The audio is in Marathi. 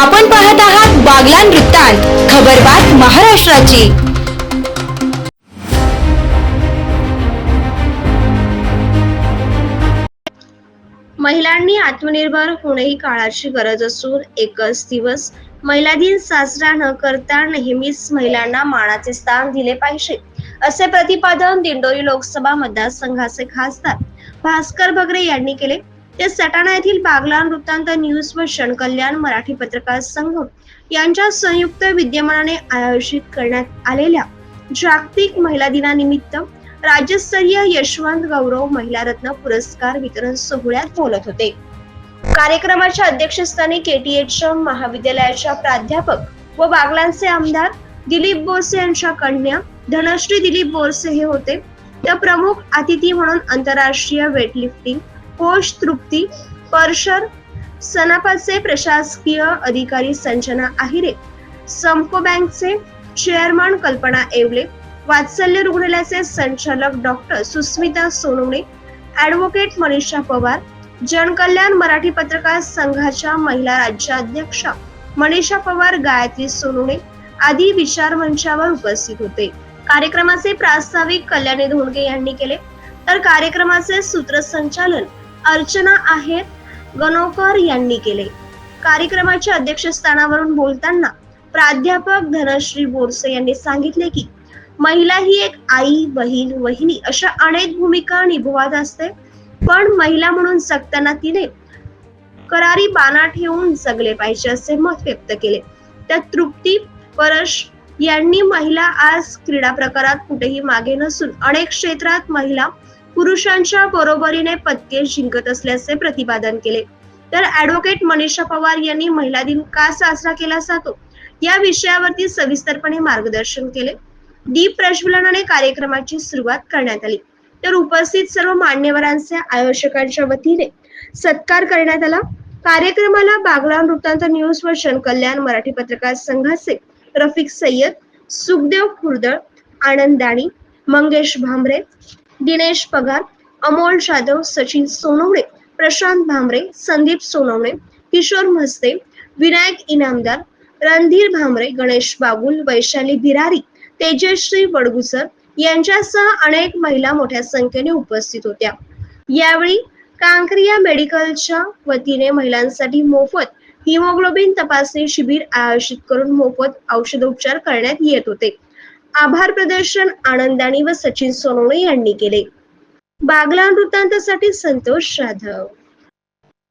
आपण पाहत आहात बागलान वृत्तांत खबरबात महाराष्ट्राची. महिलांनी आत्मनिर्भर होणे ही काळाची गरज असून एकच दिवस महिला दिन साजरा न करता नेहमीच महिलांना मानाचे स्थान दिले पाहिजे असे प्रतिपादन दिंडोरी लोकसभा मतदारसंघाचे खासदार भास्कर बगरे यांनी केले. ते सटाणा येथील बागलान वृत्तांत न्यूज व कल्याण मराठी पत्रकार संघ यांच्या संयुक्त विद्यमानाने आयोजित करण्यात आलेल्या जागतिक महिला दिनानिमित्त राज्यस्तरीय यशवंत गौरव महिला रत्न पुरस्कार वितरण सोहळ्यात बोलत होते. कार्यक्रमाच्या अध्यक्षस्थानी केटीएचच्या महाविद्यालयाच्या प्राध्यापक व बागलांचे आमदार दिलीप बोरसे यांच्या कन्या धनश्री दिलीप बोरसे हे होते. तर प्रमुख अतिथी म्हणून आंतरराष्ट्रीय वेटलिफ्टिंग कोष तृप्ती परशर सनापाचे प्रशासकीय अधिकारी संजना आहिरे समको बँकचे चेअरमन कल्पना येवले वात्सल्य रुग्णालयाचे संचालक डॉक्टर सुस्मिता सोनवणे ऍडव्होकेट मनीषा पवार जनकल्याण मराठी पत्रकार संघाच्या महिला राज्याध्यक्षा मनीषा पवार गायत्री सोनवणे आदी विचार मंचावर उपस्थित होते. कार्यक्रमाचे प्रास्ताविक कल्याणी धोंडगे यांनी केले. तर कार्यक्रमाचे सूत्रसंचालन अर्चना आहेर गणोकर यांनी केले. कार्यक्रमाच्या अध्यक्षस्थानावरून बोलताना प्राध्यापक धनश्री बोरसे यांनी सांगितले की महिला ही एक आई बहीण वहिनी अशा अनेक भूमिका निभवत असते. पण महिला म्हणून जगताना तिने करारी बाना ठेवून जगले पाहिजे असे मत व्यक्त केले. त्या तृप्ती परश यांनी महिला आज क्रीडा प्रकारात कुठेही मागे नसून अनेक क्षेत्रात महिला पुरुषांच्या बरोबरीने पदके जिंकत असल्याचे प्रतिपादन केले. तर ऍडव्होकेट मनीषा पवार यांनी महिला दिन का साजरा केला जातो? या विषयावरती सविस्तरपणे मार्गदर्शन केले. दीप प्रज्वलनाने कार्यक्रमाची सुरुवात करण्यात आली. तर उपस्थित सर्व मान्यवरांचे आयोजकांच्या वतीने सत्कार करण्यात आला. कार्यक्रमाला बागला वृत्तांत न्यूज व जनकल्याण मराठी पत्रकार संघाचे रफिक सय्यद सुखदेव खुर्दळ आनंद दाणी मंगेश भांबरे दिनेश पगार अमोल जाधव सचिन सोनवणे प्रशांत भांबरे संदीप सोनवणे किशोर म्हस्ते विनायक इनामदार रणधीर भांबरे गणेश बागुल वैशाली बिरारी तेजश्री बडगुसर यांच्यासह अनेक महिला मोठ्या संख्येने उपस्थित होत्या. यावेळी कांक्रिया मेडिकलच्या वतीने महिलांसाठी मोफत हिमोग्लोबिन तपासणी शिबिर आयोजित करून मोफत औषधोपचार करण्यात येत होते. आभार प्रदर्शन आनंदानी व सचिन सोनवणे यांनी केले. बागला वृत्तांतासाठी संतोष जाधव.